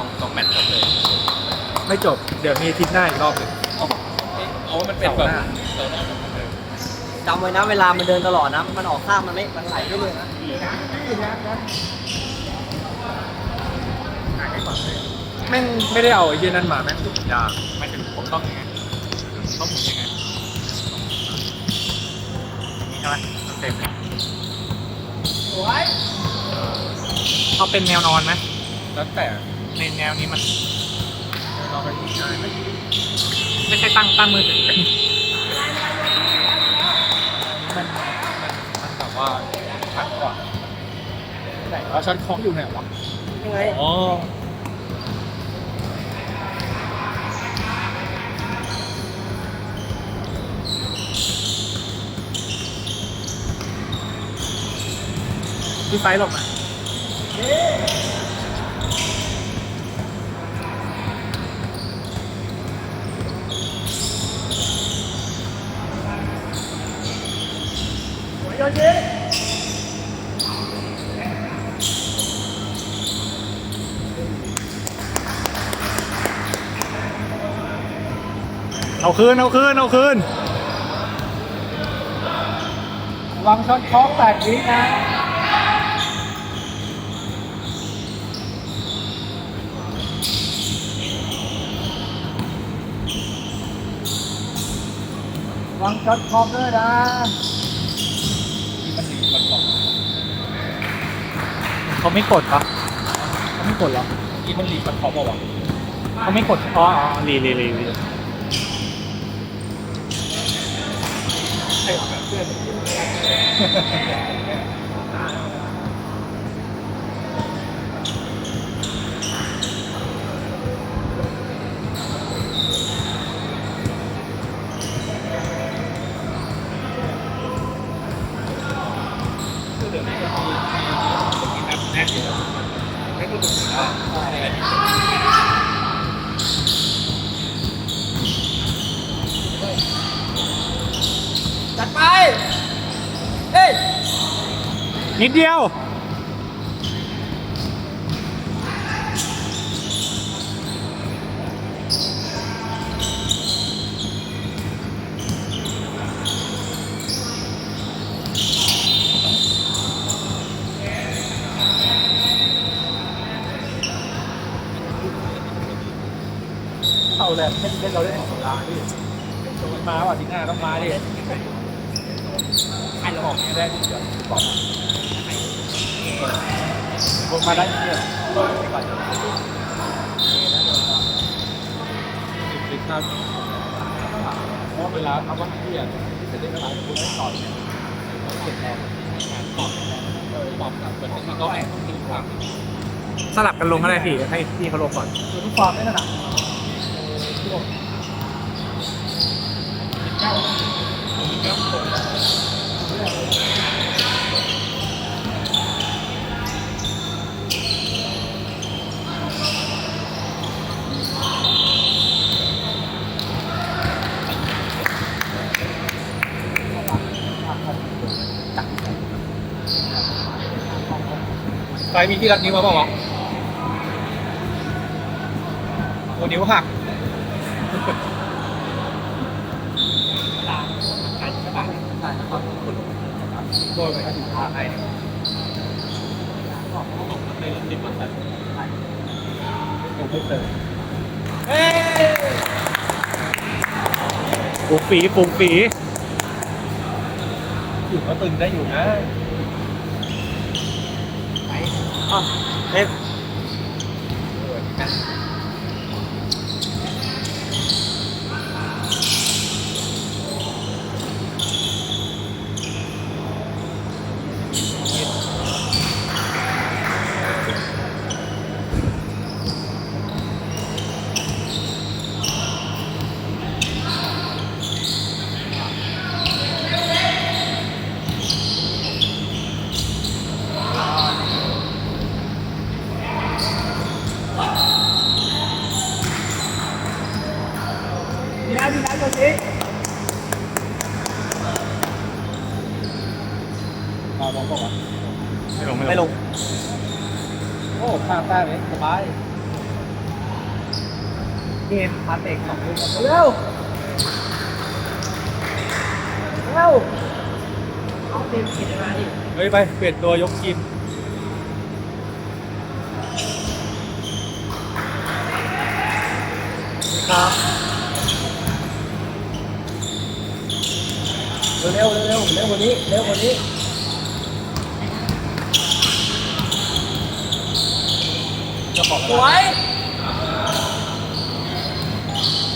องสองแมตช์จบเลยไม่จบ เดี๋ยวมีอาทิตย์หน้าอีกรอบหนึ่ง เอามันเป็นแบบเสาร์หน้า เสาร์หน้าจำไว้นะเวลามันเดินตลอดนะ มันออกข้างมันไม่ มันไหลไปเลยนะแม่งไม่ได้เอาไอ้เหี้ยนั่นมาแม่งทุกอย่าง ไม่ถึงผมต้องยังไงต้องหมุนยังไงนี่ใช่ไหมเต็มเลยเอาเป็นแนวนอนไหมแล้วแต่ ในแนวนี้มันเราไปที่ง่ายไหมไม่ใช่ตั้งตั้งมือถือมันมันมันแบบว่าชัดกว่าไหนว่าช็อตคล้องอยู่ไหนวะยังไงอ๋อพี่ไฟหลบมา เอาคืน เอาคืน เอาคืนวางช็อตคล้องแปดวินะวางช็อตคล้องด้วยนะที่มันดีมันบอกเขาไม่กดปะเขาไม่กดหรอที่มันรีมันขอบอกว่าเขาไม่กดอ๋ออ๋อรีรีรีรี ハハハハ! นิดเดียว เข้าแหละเล่นเล่นเราได้สงกรานต์ดิมาว่ะทีหน้าต้องมาดิ ให้เราบอกไม่ได้เดี๋ยวบอกลงมาได้เนี่ยติดครับเพราะเวลาทำวันที่อะจะได้เวลาคุณได้ต่อบเก็บแรงตอบเออตอบแบบเหมือนที่เขาแอบทิ้งความสลับกันลงก็ได้พี่ให้พี่เขาลงก่อนคือทุกความไม่ถนัดทุกคน ใครมีที่รัดนิ้วมาเปล่าวะโอ้นิ้วหักโดนไปก็ถึงขาให้ยังไม่เจอเฮ้ยปูฝีปูฝีอยู่ก็ตึงได้อยู่นะ อะ ไม่ลงไม่ลง โอ้ข้ามได้เลยสบายเกมพาเตะสองลูกเร็วเร็วเอาเต็มขีดมาดิเฮ้ยไปเปลี่ยนตัวยกทีมครับเร็วเร็วเร็วกว่านี้เร็วกว่านี้ จะบอก สวย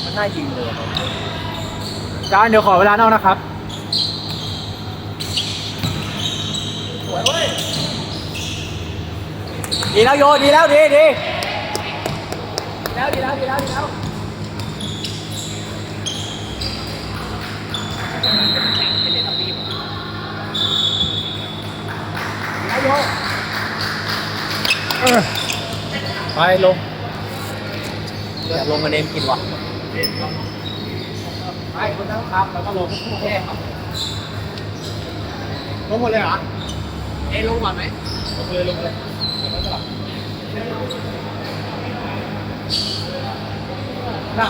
มันน่ายิงเลยจานเดี๋ยวขอเวลานอกนะครับ สวยเว้ย ดีแล้วโย ดีแล้วดีดีดีแล้วดีแล้วดีแล้วดีแล้วดีแล้วโย ไปลงอยากลงมาเนมกินว่ะไปคนนั่งครับแล้วก็ลงแค่ครับลงหมดเลยเหรอเอ้ลงก่อนไหมลงเลยลงเลยเดี๋ยวมันสลับน่ะ